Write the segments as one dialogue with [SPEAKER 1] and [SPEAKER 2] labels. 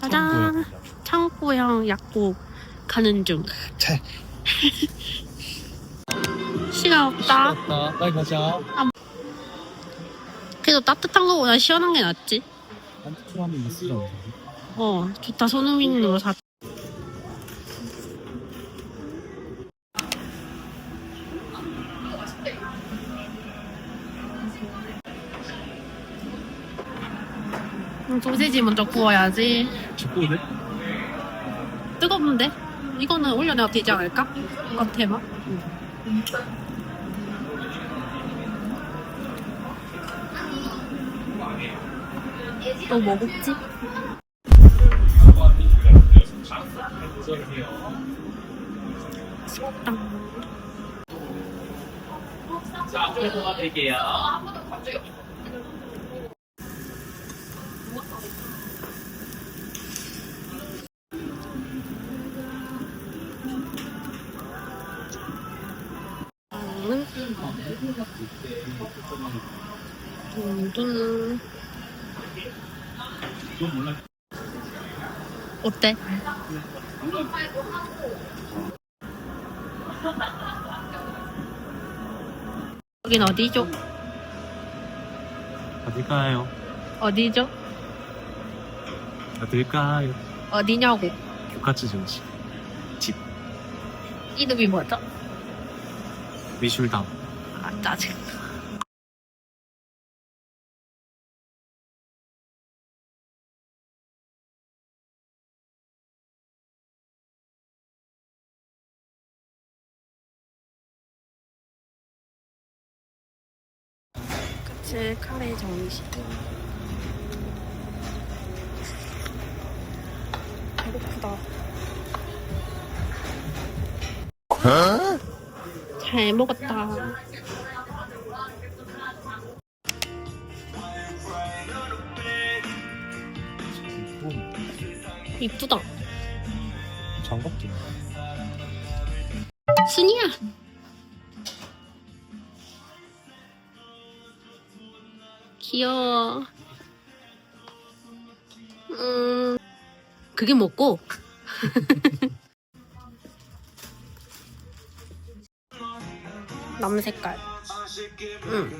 [SPEAKER 1] 짜잔. 창고형 약국 가는 중.
[SPEAKER 2] 자.
[SPEAKER 1] 시간 없다.
[SPEAKER 2] 맞다. 빨리 가자.
[SPEAKER 1] 그래도 따뜻한 거보다 시원한 게 낫지.
[SPEAKER 2] 한투하면 있으라고.
[SPEAKER 1] 어, 좋다. 손흥민 있는 거 사. 음, 소세지 먼저 구워야지.
[SPEAKER 2] 죽고 돼?
[SPEAKER 1] 뜨겁는데? 이거는 올려내도 되지 않을까? 겉에만. 또뭐 먹지? 식당.
[SPEAKER 3] 자, 앞으로 도와드릴게요.
[SPEAKER 1] 는 둔둔 어때? 여긴 어디죠?
[SPEAKER 2] 어딜까요?
[SPEAKER 1] 어디죠?
[SPEAKER 2] 어딜까요?
[SPEAKER 1] 어디냐고
[SPEAKER 2] 교카츠 정치.
[SPEAKER 1] 이름이 뭐죠?
[SPEAKER 2] 미술당.
[SPEAKER 1] 아 짜증 그치 카레 정식 배고프다 잘 먹었다. 이쁘다.
[SPEAKER 2] 장갑도.
[SPEAKER 1] 순이야. 귀여워. 음. 그게 뭐고 남 색깔 응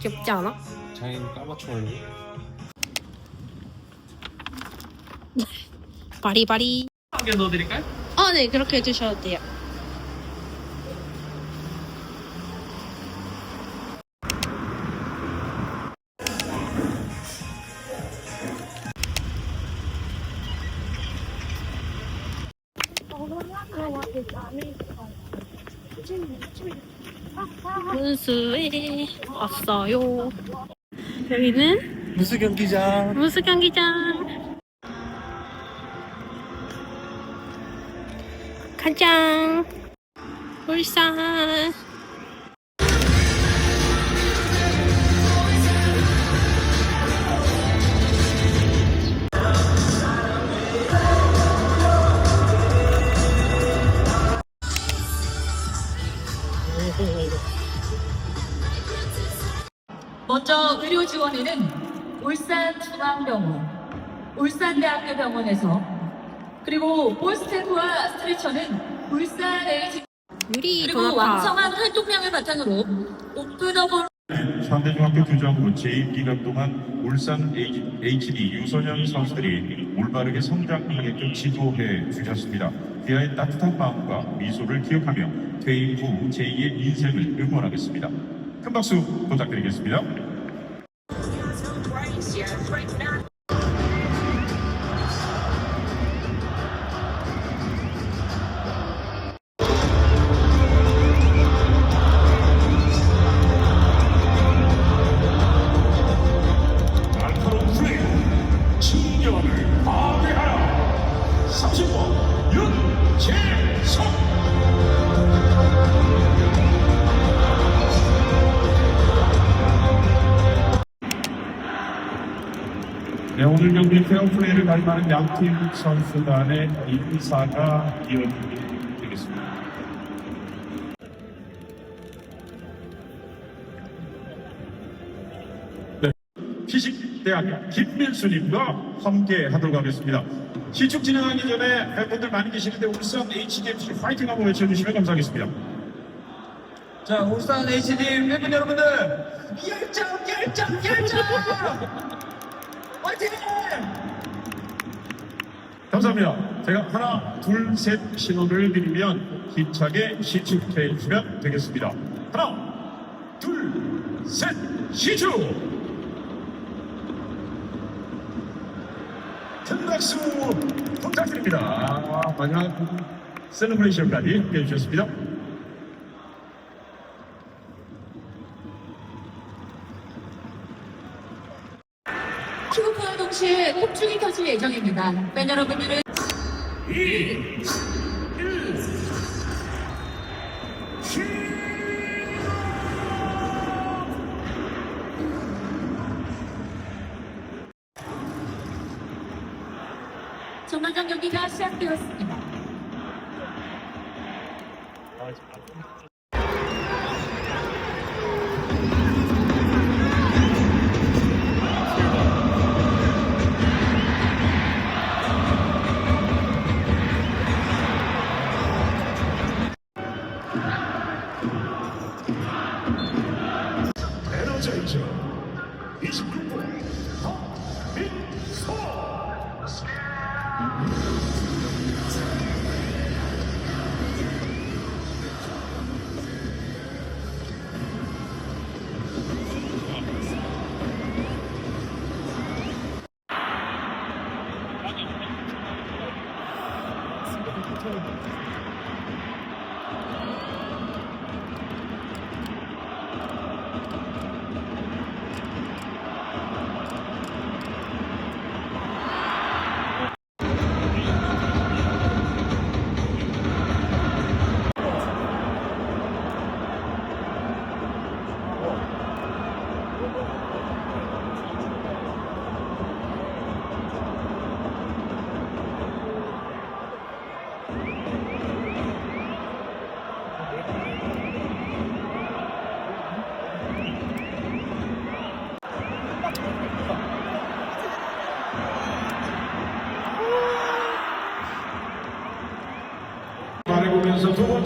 [SPEAKER 1] 귀엽지 않아?
[SPEAKER 2] 자인 까마초로.
[SPEAKER 1] 바리바리
[SPEAKER 3] 한개 넣어드릴까요?
[SPEAKER 1] 어, 네, 그렇게 해주셔도 돼요. 분수에 왔어요. 여기는
[SPEAKER 2] 무수 경기장.
[SPEAKER 1] 무수 경기장. 가장 울산.
[SPEAKER 4] 지원에는 울산중앙병원, 울산대학교 병원에서 그리고 볼스태프와 스트레처는 울산 LG
[SPEAKER 1] 유리
[SPEAKER 4] 그리고. 왕성한 활동량을 바탕으로 오픈어볼
[SPEAKER 5] 상대중학교 규정으로 재임 기간 동안 울산 HD 유소년 선수들이 올바르게 성장하게끔 지도해 주셨습니다. 그야의 따뜻한 마음과 미소를 기억하며 퇴임 후 제2의 인생을 응원하겠습니다. 큰 박수 부탁드리겠습니다. 네, 오늘 경기 페어플레이를 가림하는 양팀 선수단의 인사가 이어지겠습니다. 네, 피식 대학 김민수님과 함께 하도록 하겠습니다. 시축 진행하기 전에 팬분들 많이 계시는데 울산 HDMC 파이팅 한번 외쳐주시면 감사하겠습니다.
[SPEAKER 6] 자, 울산 HD 팬분 여러분들, 열정, 열정, 열정! 화이팅!
[SPEAKER 5] 감사합니다. 제가 하나, 둘, 셋 신호를 드리면 힘차게 시축해 주시면 되겠습니다. 하나, 둘, 셋, 시축! 큰 박수 부탁드립니다. 아, 마지막 셀러브레이션까지 함께 해주셨습니다.
[SPEAKER 4] 큐브와 동시에 예정입니다. 팬 여러분들은 전반전 경기가 시작되었습니다.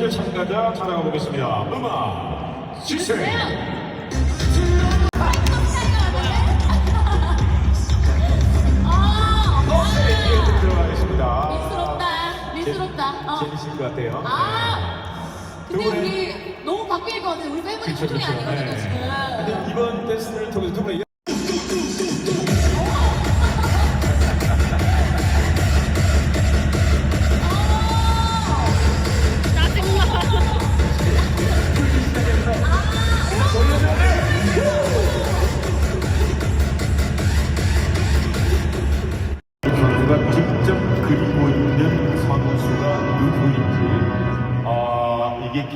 [SPEAKER 5] 번째 참가자 찾아가 보겠습니다. 음악
[SPEAKER 4] 민스럽다. 어.
[SPEAKER 5] 재밌을 것 같아요.
[SPEAKER 4] 아, 근데
[SPEAKER 5] 두 분의-
[SPEAKER 4] 우리 너무 바뀔 것 같아. 우리 소통이
[SPEAKER 5] 그렇죠.
[SPEAKER 4] 아니거든요, 지금.
[SPEAKER 5] 근데 이번 테스트를 통해서 두 분의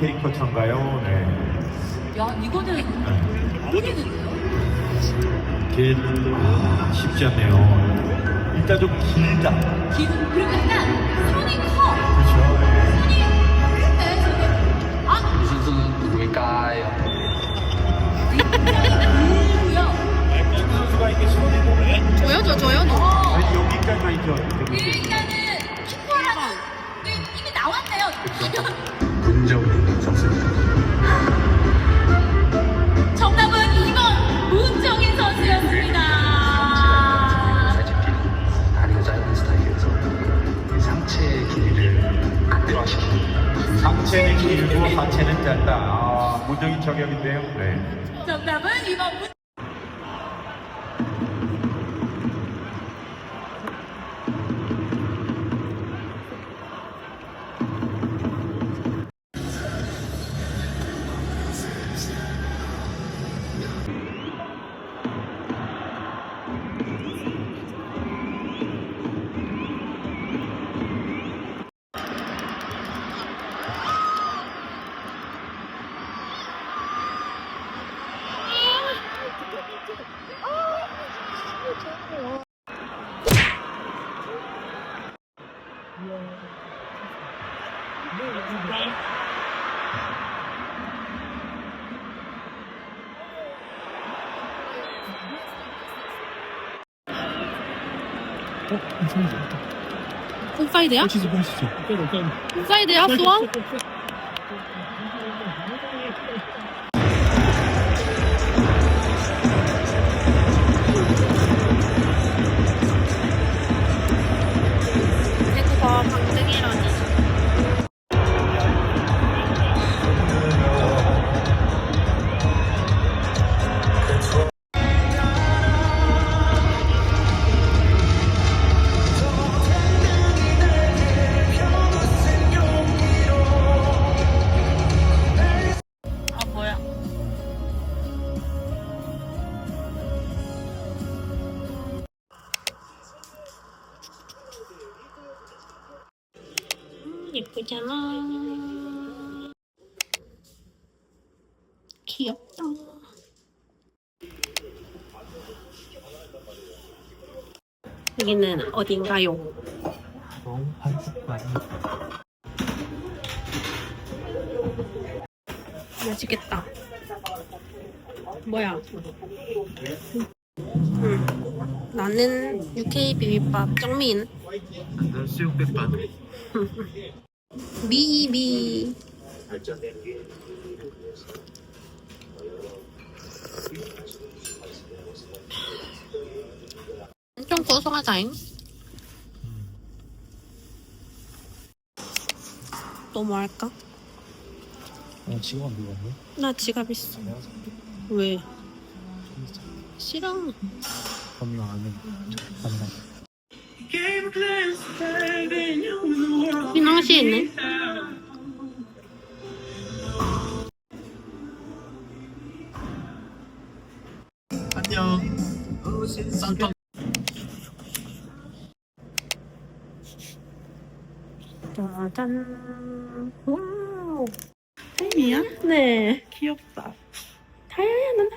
[SPEAKER 5] 캐릭터처인가요? 네.
[SPEAKER 4] 야, 이거는 모르겠는데요?
[SPEAKER 5] 이게 쉽지 않네요. 일단 좀 길다.
[SPEAKER 4] 기분, 그리고 약간 손이 커. 아,
[SPEAKER 2] 문정인
[SPEAKER 5] 저격인데요. 네.
[SPEAKER 4] 정답은 2번 문
[SPEAKER 1] 홈사이드야? 홈사이드야, 수원? 여기는 어딘가요? 맛있겠다. 뭐야? 응. 나는 UK 비빔밥 정민.
[SPEAKER 2] 난 수육백반.
[SPEAKER 1] 미미. 좀 고소하다잉. 또뭐 할까?
[SPEAKER 2] 어, 지금 안 들어갔네?
[SPEAKER 1] 나 지갑 있어. 왜? 싫어.
[SPEAKER 2] 범위가 안 해. 만나.
[SPEAKER 1] 민왕씨 있네. 짜잔. 와우. 팬이야? 네. 귀엽다. 다이아는